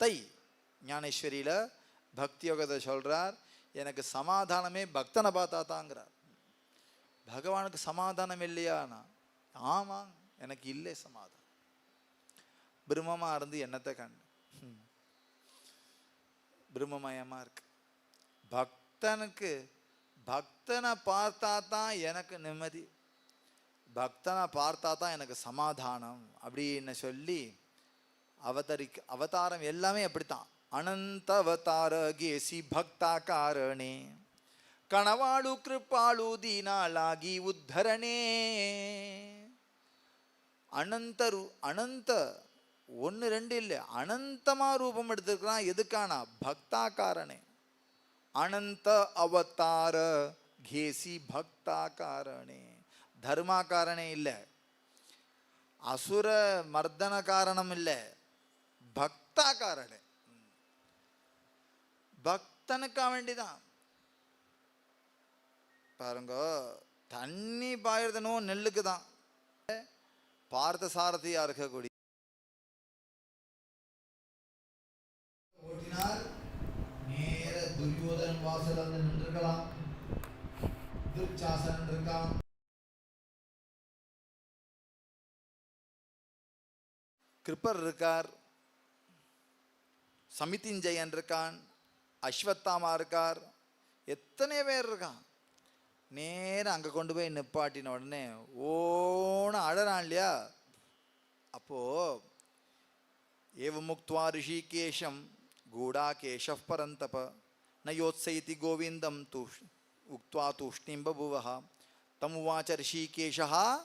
தை ஞானேஸ்வரியில் பக்தி யோகத்தை சொல்கிறார் எனக்கு சமாதானமே பக்தனை பார்த்தா தாங்கிறார். பகவானுக்கு சமாதானம் இல்லையானா? ஆமாம் எனக்கு இல்லை சமாதானம். பிரம்மமாக இருந்து என்னத்தை கண்டு? பிரம்மமயமாக இருக்கு. பக்தனுக்கு பக்தனை பார்த்தா தான் எனக்கு நிம்மதி. பக்தனை பார்த்தா தான் எனக்கு சமாதானம் அப்படின்னு சொல்லி அவதரிக்க அவதாரம் எல்லாமே அப்படித்தான். அனந்த அவதார கேசி பக்தா காரணே கணவாளு கிருப்பாளு தீனாளாகி உத்தரணே அனந்த அனந்த ஒன்று ரெண்டு இல்லை. அனந்தமாக ரூபம் எடுத்துருக்கிறான். எதுக்கானா? காரணே அனந்த அவதார கேசி தர்மா காரணே இல்லை. அசுர மர்தன காரணம் இல்லை. பக்தாக்காரனே. பக்தனுக்கா வேண்டிதான். பாருங்க தண்ணி பாயுறதுனோ நெல்லுக்கு தான் பார்த்த சாரதியா இருக்கக்கூடிய ஓட்டினார் நேர துரியோதனன் வாசல் வந்து நின்றுக்கலாம் துர்ச்சாசன் இருக்கான் கிருப்பர் இருக்கார். சமிதிஞ்சயன் இருக்கான் அஸ்வத்தாமா இருக்கார் எத்தனை பேர் இருக்கான்? நேரா அங்கே கொண்டு போய் நிப்பாட்டின உடனே ஓன அழறான் இல்லையா? அப்போது ஏவமுக்துவா ரிஷிகேஷம் கூடாகேஷ பரந்தப நயோத்சைதி கோவிந்தம் தூஷ் உக்த்வா தூஷ்ணிம் பபுவஹ தமுவாச்ச ரிஷிகேஷா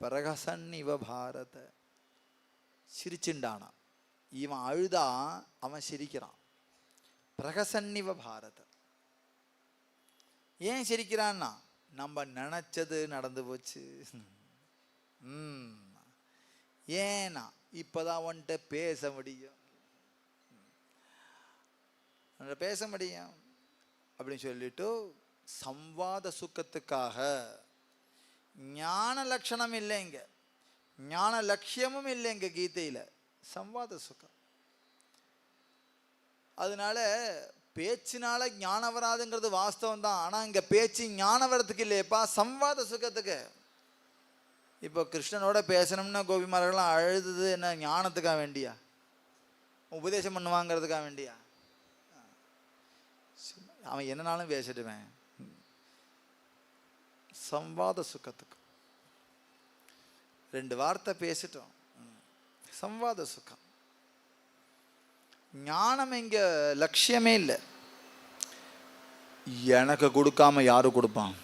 பிரகசன் இவ பாரத. சிரிச்சுண்டானா. இவன் அழுதா அவன் சிரிக்கிறான். பிரகசன்னிவ பாரத. ஏன் சிரிக்கிறான்னா நம்ம நினச்சது நடந்து போச்சு. ஏன்னா இப்போதான் வந்துட்டு பேச முடியும். பேச முடியும். அப்படின்னு சொல்லிட்டு சம்வாத சுக்கத்துக்காக ஞான லட்சணம் இல்லைங்க. ஞான லட்சியமும் இல்லைங்க கீதையில் கீதையில. சம்வாத சுகம் அதனால பேச்சினால ஞானம் வராதுங்கிறது வாஸ்தவம் தான் ஆனால் இங்கே பேச்சு ஞானம் வரத்துக்கு இல்லையப்பா சம்வாத சுகத்துக்கு. இப்போ கிருஷ்ணனோட பேசணும்னா கோபிமார்கள்லாம் அழுதுது என்ன ஞானத்துக்காக வேண்டியா? உபதேசம் பண்ணுவாங்கிறதுக்காக வேண்டியா? அவன் என்னனாலும் பேசிடுவேன். சம்வாத சுகத்துக்கு. ரெண்டு வார்த்தை பேசிட்டோம். ம். சம்வாத சுகம். ஞானம் இங்கே லட்சியமே இல்லை. எனக்கு கொடுக்காம யாரு கொடுப்பான்?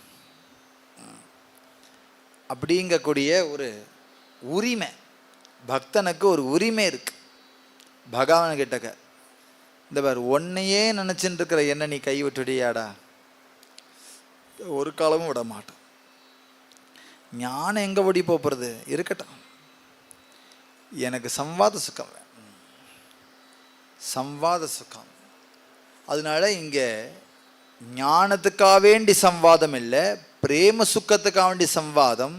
அப்படிங்கக்கூடிய ஒரு உரிமை. பக்தனுக்கு ஒரு உரிமை இருக்கு. பகவான் கிட்டக்க இந்த பார் ஒன்னையே நினைச்சுட்டு இருக்கிற என்ன நீ கை விட்டுடியாடா ஒரு காலமும் விட மாட்டேன் ஞானம் எங்கே ஓடி போகிறது இருக்கட்டும். எனக்கு சம்வாத சுகம் வேணும் சம்வாத சுகம். அதனால இங்கே ஞானத்துக்காக வேண்டி சம்வாதம் இல்லை பிரேம சுக்கத்துக்காக வேண்டி சம்வாதம்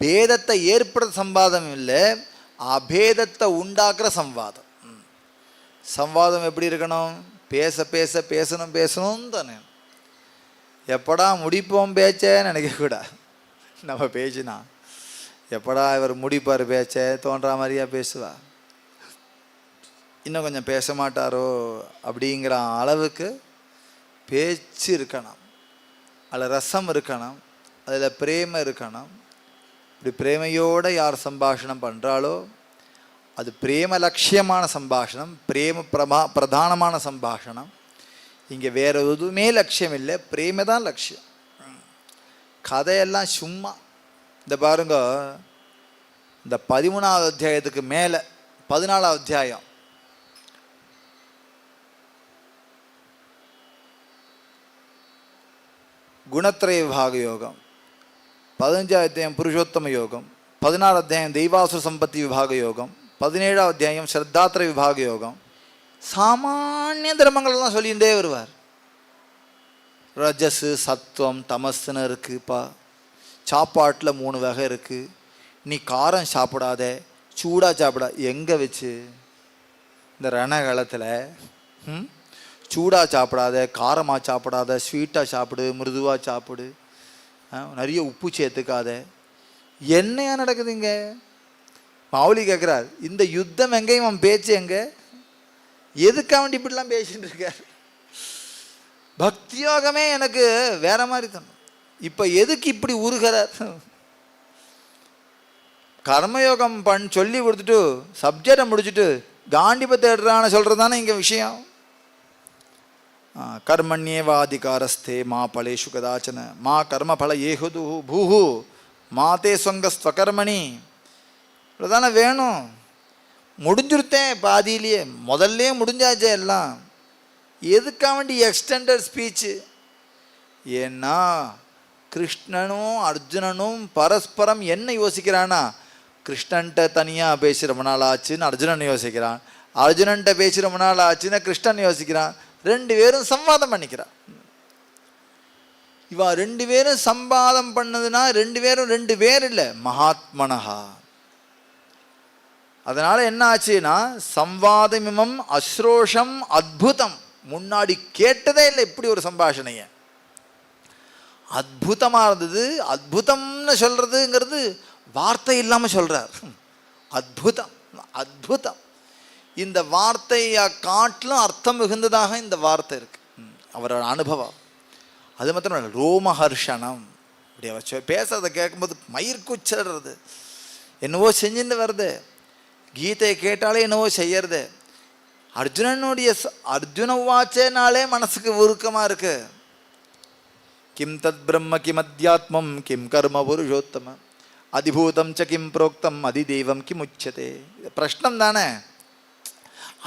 பேதத்தை ஏற்படுற சம்வாதம் இல்லை அபேதத்தை உண்டாக்குற சம்வாதம். சம்வாதம் எப்படி இருக்கணும்? பேச பேச பேசணும் பேசணும் தானே. எப்படா முடிப்போம் பேச்சேன்னு நினைக்கக்கூடாது. நம்ம பேசினா எப்படா இவர் முடிப்பார் பேச்சே? தோன்றா மாதிரியா பேசுவா? இன்னும் கொஞ்சம் பேச மாட்டாரோ அப்படிங்கிற அளவுக்கு பேச்சு இருக்கணும். அதில் ரசம் இருக்கணும். அதில் பிரேம இருக்கணும். இப்படி பிரேமையோடு யார் சம்பாஷணம் பண்ணுறாளோ அது பிரேம லட்சியமான சம்பாஷணம் பிரேம பிரமா பிரதானமான சம்பாஷணம். இங்கே வேற எதுவுமே லட்சியம் இல்லை. பிரேம தான் லட்சியம். கதையெல்லாம் சும்மா இந்த பாருங்க இந்த பதிமூணாவது அத்தியாயத்துக்கு மேலே பதினாலாவது அத்தியாயம். குணத்திரய விபாக யோகம் பதினஞ்சாவது அத்தியாயம் புருஷோத்தம யோகம் பதினாறு அத்தியாயம் தெய்வாசுர சம்பத்தி விபாக யோகம் பதினேழாவது அத்தியாயம் ஸ்ரத்தாத்திர விபாக யோகம். சாமானிய தர்மங்களெல்லாம் சொல்லிகிட்டே வருவார். ரஜஸு சத்துவம் தமஸ்ன்னு இருக்குப்பா. சாப்பாட்டில் மூணு வகை இருக்குது நீ காரம் சாப்பிடாத சூடாக சாப்பிடா எங்கே வச்சு? இந்த ரணகாலத்தில் ம்? சூடாக சாப்பிடாத காரமாக சாப்பிடாத ஸ்வீட்டாக சாப்பிடு மிருதுவாக சாப்பிடு. நிறைய உப்பு சேர்த்துக்காத. என்னையா நடக்குதுங்க மாவுலி கேட்குறார் இந்த யுத்தம் எங்கேயும் அவன் பேச்சு எங்கே? எதுக்காக வேண்டி இப்படிலாம் பேசிட்டு இருக்கார்? பக்தியோகமே எனக்கு வேற மாதிரி தோணும். இப்போ எதுக்கு இப்படி உருகிறார்? கர்மயோகம் பண் சொல்லி கொடுத்துட்டு சப்ஜெக்டை முடிச்சுட்டு காண்டிப தேடுறான்னு சொல்கிறது தானே இங்கே விஷயம்? கர்மண்யேவாதிகாரஸ்தே மா பலேஷு கதாச்சன மா கர்மபல ஏகுது பூஹு மாதே சொங்க ஸ்வகர்மணி இப்படிதானே வேணும்? முடிஞ்சிருத்தேன் பாதியிலேயே முதல்லே முடிஞ்சாச்சே எல்லாம். எதுக்காக வேண்டி எக்ஸ்டெண்டட் ஸ்பீச்சு ஏன்னா கிருஷ்ணனும் அர்ஜுனனும் பரஸ்பரம் என்ன யோசிக்கிறானா கிருஷ்ணன்ட்ட தனியாக பேசி ரொம்ப நாள் ஆச்சுன்னு அர்ஜுனன் யோசிக்கிறான். அர்ஜுனன்ட்ட பேசி ரொம்ப நாள் ஆச்சுன்னா கிருஷ்ணன் யோசிக்கிறான். ரெண்டு பேரும் சம்வாதம் பண்ணிக்கிறான். இவா ரெண்டு பேரும் சம்பாதம் பண்ணதுன்னா ரெண்டு பேரும் ரெண்டு பேர் இல்லை மகாத்மனஹா. அதனால என்ன ஆச்சுன்னா சம்வாதமிமம் அஸ்ரோஷம் அத்புதம். முன்னாடி கேட்டதே இல்லை இப்படி ஒரு சம்பாஷணைய. அற்புதமாக இருந்தது அற்புதம்னு சொல்கிறதுங்கிறது வார்த்தை இல்லாமல் சொல்கிறார் அத்புதம் அத்புதம். இந்த வார்த்தையை காட்டிலும் அர்த்தம் மிகுந்ததாக இந்த வார்த்தை இருக்குது ம், அவரோட அனுபவம். அது மாத்திரம் இல்லை ரோமஹர்ஷனம் இப்படி வச்சு பேசுகிறத கேட்கும்போது மயிர் குச்சிடுறது என்னவோ செஞ்சுட்டு வருது. கீதையை கேட்டாலே என்னவோ செய்யறது. அர்ஜுனனுடைய அர்ஜுன வாச்சேனாலே மனசுக்கு உருக்கமாக இருக்குது கிம் தத் பிரம்ம கிம் அத்தியாத்மம் கிம் கர்ம புருஷோத்தம அதிபூதம் ச கிம் புரோக்தம் அதிதெய்வம் கிம் உச்சதே பிரஷ்னம் தானே?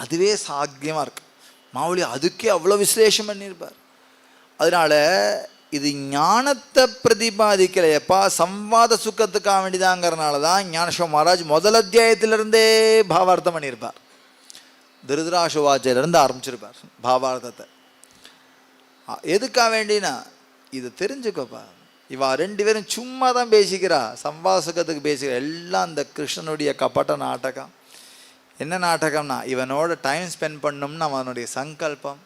அதுவே சாத்தியமாக இருக்கு. மாவுளி அதுக்கே அவ்வளோ விசலேஷம் பண்ணியிருப்பார். அதனால் இது ஞானத்தை பிரதிபாதிக்கலையப்பா சம்வாத சுக்கத்துக்காக வேண்டிதாங்கிறனால தான் ஞானசோ மகாராஜ் முதல் அத்தியாயத்திலிருந்தே பாவார்த்தம் பண்ணியிருப்பார். திருதராசுவாச்சிலிருந்து ஆரம்பிச்சிருப்பார் பாவார்த்தத்தை. எதுக்காக வேண்டினா இது தெரிஞ்சுக்கோப்பா. இவா ரெண்டு பேரும் சும்மா தான் பேசிக்கிறா. சம்பாசகத்துக்கு பேசிக்கிறா. எல்லாம் அந்த கிருஷ்ணனுடைய கபட்ட நாடகம். என்ன நாடகம்னா இவனோட டைம் ஸ்பெண்ட் பண்ணணும்னு அவனுடைய சங்கல்பம்.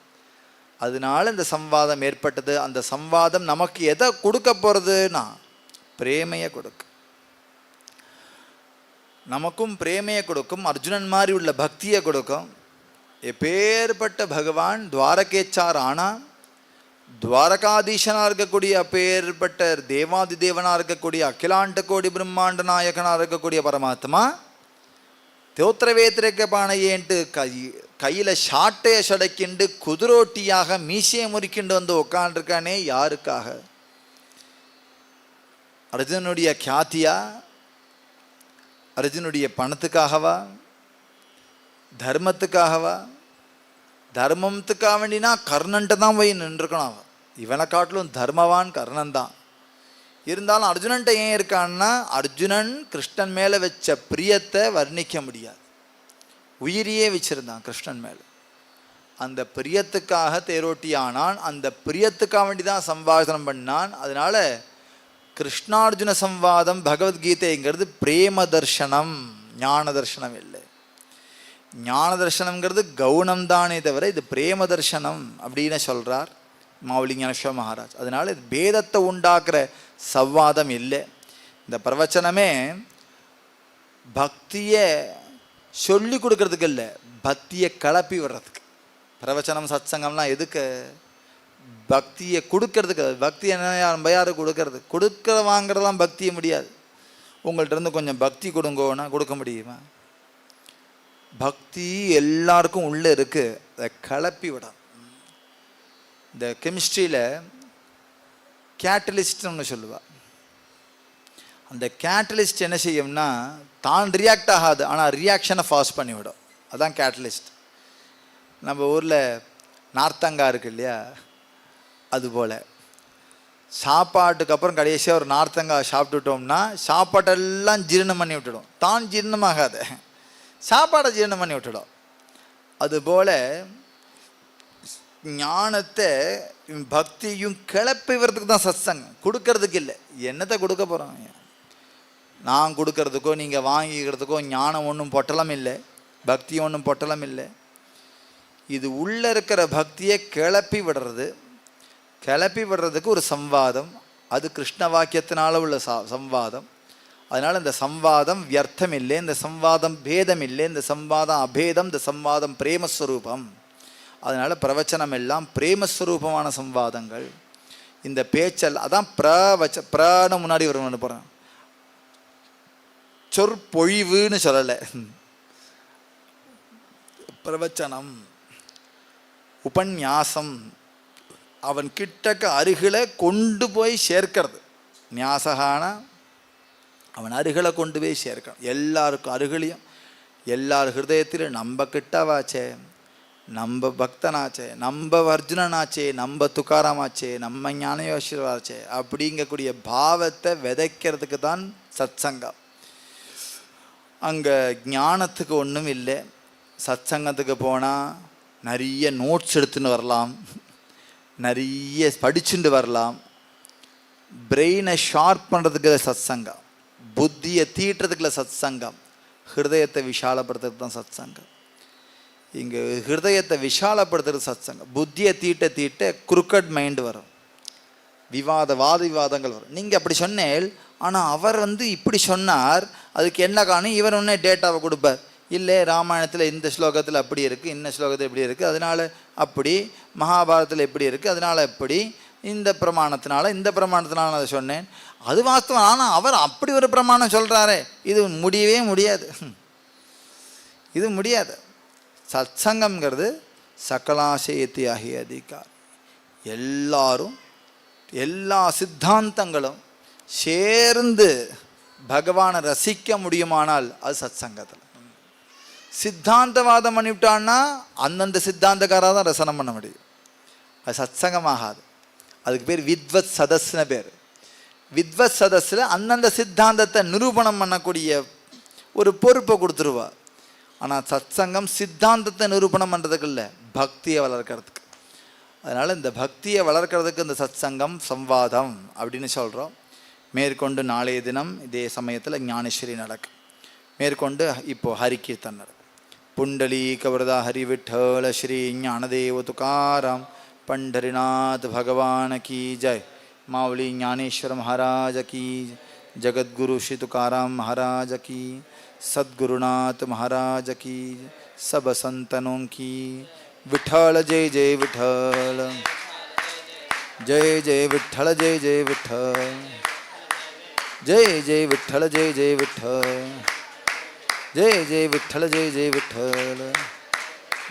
அதனால இந்த சம்வாதம் ஏற்பட்டது. அந்த சம்வாதம் நமக்கு எதை கொடுக்க போகிறதுனா பிரேமையை கொடுக்கும். நமக்கும் பிரேமையை கொடுக்கும். அர்ஜுனன் மாதிரி உள்ள பக்தியை கொடுக்கும். எப்பேற்பட்ட பகவான் துவாரகேச்சார் ஆனால் துவாரகாதீசனாக இருக்கக்கூடிய அப்பேற்பட்ட தேவாதி தேவனாக இருக்கக்கூடிய அகிலாண்ட கோடி பிரம்மாண்ட நாயகனாக இருக்கக்கூடிய பரமாத்மா தோத்திரவேத்திரக்க பானையேன்ட்டு கை கையில் ஷாட்டையை சடைக்கிண்டு குதிரோட்டியாக மீசையை முறிக்கிண்டு வந்து உட்காண்டிருக்கானே யாருக்காக? அர்ஜுனுடைய கியாத்தியா அர்ஜுனுடைய பணத்துக்காகவா? தர்மத்துக்காகவா? தர்மத்துக்காக வேண்டினா கர்ணன்ட்டு தான் போய் நின்றுருக்கணும் அவன். இவனை காட்டிலும் தர்மவான் கர்ணன் தான் இருந்தாலும் அர்ஜுனன்ட்ட ஏன் இருக்கான்னா அர்ஜுனன் கிருஷ்ணன் மேலே வச்ச பிரியத்தை வர்ணிக்க முடியாது. உயிரியே வச்சிருந்தான் கிருஷ்ணன் மேலே. அந்த பிரியத்துக்காக தேரோட்டி ஆனான் அந்த பிரியத்துக்காக வேண்டி தான் சம்பாஷணம் பண்ணான். அதனால் கிருஷ்ணார்ஜுன சம்வாதம் பகவத்கீதைங்கிறது பிரேம தர்ஷனம் ஞான தர்ஷனம் இல்லை. ஞான தர்ஷனம்ங்கிறது கவுனம் தானே தவிர இது பிரேம தர்ஷனம் அப்படின்னு சொல்கிறார் மாவுலி மகாராஜ். அதனால் பேதத்தை உண்டாக்குற சவ்வாதம் இல்லை. இந்த பிரவச்சனமே பக்தியை சொல்லி கொடுக்கறதுக்கு இல்லை. பக்தியை கிளப்பி விடுறதுக்கு. பிரவச்சனம் சத்சங்கம்லாம் எதுக்கு? பக்தியை கொடுக்கறதுக்கு. பக்தி என்ன நம்ம யாரு கொடுக்கறது? கொடுக்க வாங்குறதெல்லாம் பக்தியை முடியாது. உங்கள்கிட்ட இருந்து கொஞ்சம் பக்தி கொடுங்கோன்னா கொடுக்க முடியுமா? பக்தி எல்லாருக்கும் உள்ளே இருக்கு. அதை கிளப்பி விடணும். இந்த கெமிஸ்ட்ரியில் கேட்டலிஸ்ட்னு ஒன்று சொல்லுவாள் அந்த கேட்டலிஸ்ட் என்ன செய்யும்னா தான் ரியாக்ட் ஆகாது ஆனால் ரியாக்ஷனை ஃபாஸ்ட் பண்ணிவிடும். அதான் கேட்டலிஸ்ட். நம்ம ஊரில் நார்த்தங்காய் இருக்கு இல்லையா? அதுபோல் சாப்பாட்டுக்கு அப்புறம் கடைசியாக ஒரு நார்த்தங்காய் சாப்பிட்டுட்டோம்னா சாப்பாட்டெல்லாம் ஜீரணம் பண்ணி விட்டுடும். தான் ஜீரணமாகாத. சாப்பாடை ஜீரணம் பண்ணி விட்டுடும். அதுபோல் ஞானத்தை பக்தியும் கிளப்பி வர்றதுக்கு தான் சத்சங்கம் கொடுக்கறதுக்கு இல்லை. என்னத்தை கொடுக்க போகிறோம் நான் கொடுக்கறதுக்கோ நீங்கள் வாங்கிக்கிறதுக்கோ ஞானம் ஒன்றும் பொட்டலம் இல்லை. பக்தி ஒன்றும் பொட்டலம் இல்லை. இது உள்ள இருக்கிற பக்தியை கிளப்பி விடுறது. கிளப்பி விடுறதுக்கு ஒரு சம்வாதம். அது கிருஷ்ண வாக்கியத்தினால உள்ள சா சம்வாதம். அதனால் இந்த சம்வாதம் வியர்த்தம் இல்லை இந்த சம்வாதம் பேதம் இல்லை இந்த சம்வாதம் அபேதம் இந்த சம்வாதம் பிரேமஸ்வரூபம். அதனால் பிரவச்சனம் எல்லாம் பிரேமஸ்வரூபமான சம்வாதங்கள். இந்த பேச்சல் அதான் பிரவச்ச பிரான முன்னாடி வருவன்னு போகிறேன் சொற்பொழிவுன்னு சொல்லலை. பிரவச்சனம் உபன்யாசம் அவன் கிட்டக்க அருகில கொண்டு போய் சேர்க்கிறது. நியாசகான அவன் அருகில கொண்டு போய் சேர்க்கணும் எல்லாருக்கும் அருகிலையும் எல்லார் ஹிருதயத்திலும் நம்ம கிட்டவாச்சே. நம்ம பக்தனாச்சே நம்ம அர்ஜுனனாச்சே நம்ம துக்காராமாச்சே நம்ம ஞானயோசிவாச்சே அப்படிங்கக்கூடிய பாவத்தை விதைக்கிறதுக்கு தான் சத்சங்கம். அங்கே ஞானத்துக்கு ஒன்றும் இல்லை. சத்சங்கத்துக்கு போனால் நிறைய நோட்ஸ் எடுத்துன்னு வரலாம். நிறைய படிச்சுட்டு வரலாம். பிரெயினை ஷார்ப் பண்ணுறதுக்கு சத்சங்கம். புத்தியை தீட்டுறதுக்குள்ள சத்சங்கம். ஹிருதயத்தை விஷாலப்படுத்துறது தான் சத்சங்கம். இங்கே ஹிருதயத்தை விஷாலப்படுத்துகிற சத்சங்கம் புத்தியை தீட்ட தீட்ட குருக்கட் மைண்டு வரும். விவாத வாத விவாதங்கள் வரும். நீங்கள் அப்படி சொன்னேல் ஆனால் அவர் வந்து இப்படி சொன்னார் அதுக்கு என்ன காரணம்? இவர் ஒன்றே டேட்டாவை கொடுப்பார். இல்லை ராமாயணத்தில் இந்த ஸ்லோகத்தில் அப்படி இருக்குது இந்த ஸ்லோகத்தில் இப்படி இருக்குது அதனால் அப்படி மகாபாரதத்தில் எப்படி இருக்குது அதனால் எப்படி இந்த பிரமாணத்தினால இந்த பிரமாணத்தினால நான் அதை சொன்னேன். அது வாஸ்தவம். ஆனால் அவர் அப்படி ஒரு பிரமாணம் சொல்கிறாரே இது முடியவே முடியாது. இது முடியாது. சத்சங்கம்ங்கிறது சகலாசயத்தி ஆகிய அதிகார். எல்லாரும் எல்லா சித்தாந்தங்களும் சேர்ந்து பகவானை ரசிக்க முடியுமானால் அது சத்சங்கத்தில். சித்தாந்தவாதம் பண்ணிவிட்டான்னா அந்தந்த சித்தாந்தக்காராக தான் ரசனம் பண்ண முடியும். அது சத்சங்கமாகாது. அதுக்கு பேர் வித்வத் சதஸ்னு பேர். வித்வத் சதஸில் அந்தந்த சித்தாந்தத்தை நிரூபணம் பண்ணக்கூடிய ஒரு பொறுப்பை கொடுத்துருவா ஆனால் சத்சங்கம் சித்தாந்தத்தை நிரூபணம் பண்ணுறதுக்கு இல்லை பக்தியை வளர்க்கறதுக்கு அதனால் இந்த பக்தியை வளர்க்கறதுக்கு இந்த சத்சங்கம் சம்வாதம் அப்படின்னு சொல்கிறோம் மேற்கொண்டு நாளைய தினம் இதே சமயத்தில் ஞானேஸ்வரி நடக்கும் மேற்கொண்டு இப்போது ஹரிகீர்த்தன் நடக்கும் पुंडलीकवरदा हरिविठ्ठल श्री ज्ञानदेव तुकाराम पंढरीनाथ भगवान की जय मावली ज्ञानेश्वर महाराज की जगद्गुरु श्री तुकाराम महाराज की सद्गुरुनाथ महाराज की, सब संतनों की। विठल जय जय विठल जय जय विठल जय जय विठल जय जय विठल जय जय विठल जय जय विठ्ठल, जय जय विठ्ठल।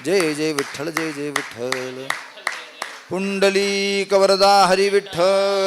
जय जय विठ्ठल, जय जय विठ्ठल। पुंडलीकवरदा हरी विठ्ठल।